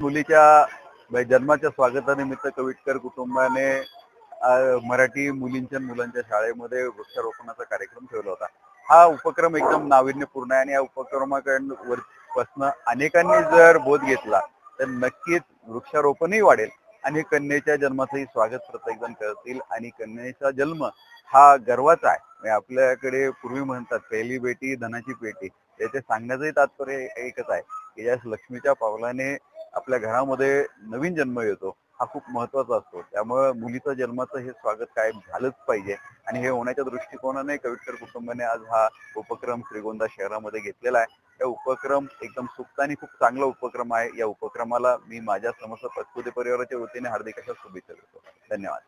मुलीच्या जन्माच्या स्वागतानिमित्त कविटकर कुटुंबाने मराठी मुलींच्या मुलांच्या शाळेमध्ये वृक्षारोपणाचा कार्यक्रम ठेवला होता. हा उपक्रम एकदम नाविन्यपूर्ण आहे आणि या उपक्रमाकडून अनेकांनी जर बोध घेतला तर नक्कीच वृक्षारोपणही वाढेल आणि कन्येच्या जन्माचंही स्वागत प्रत्येकजण करतील आणि कन्येचा जन्म हा गर्वाचा आहे. म्हणजे आपल्याकडे पूर्वी म्हणतात पहिली बेटी धनाची पेटी. त्याचे सांगण्याचंही तात्पर्य एकच आहे की ज्या लक्ष्मीच्या पावलाने आपल्या घरामध्ये नवीन जन्म येतो हा खूप महत्त्वाचा असतो. त्यामुळे मुलीचं जन्माचं हे स्वागत कायम झालंच पाहिजे. आणि हे होण्याच्या दृष्टिकोनाने कविटकर कुटुंबाने आज हा उपक्रम श्रीगोंदा शहरामध्ये घेतलेला आहे. या उपक्रम एकदम सुप्त आणि खूप चांगला उपक्रम आहे. या उपक्रमाला मी माझ्या समस्त पतपुते परिवाराच्या वतीने हार्दिक अशा शुभेच्छा देतो. धन्यवाद.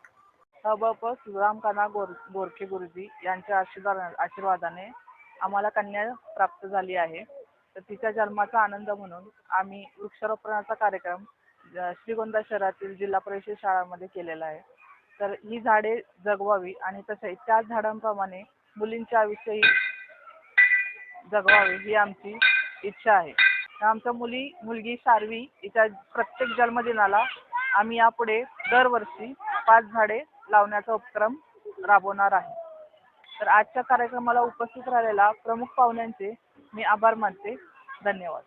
हबप सुरामकाना गोर गोरखे गुरुजी यांच्या आशीर्वाद आशीर्वादाने आम्हाला कन्या प्राप्त झाली आहे. तर तिच्या जन्माचा आनंद म्हणून आम्ही वृक्षारोपणाचा कार्यक्रम श्रीगोंदा शहरातील जिल्हा परिषद शाळामध्ये केलेला आहे. तर ही झाडे जगवावी आणि तसे त्याच झाडांप्रमाणे मुलींच्या आयुष्यही जगवावे ही आमची इच्छा आहे. तर आमच्या मुली मुलगी सारवी हिच्या प्रत्येक जन्मदिनाला आम्ही यापुढे दरवर्षी पाच झाडे लावण्याचा उपक्रम राबवणार आहे. तर आजच्या कार्यक्रमाला उपस्थित राहिलेल्या प्रमुख पाहुण्यांचे मी आभार मानते. धन्यवाद.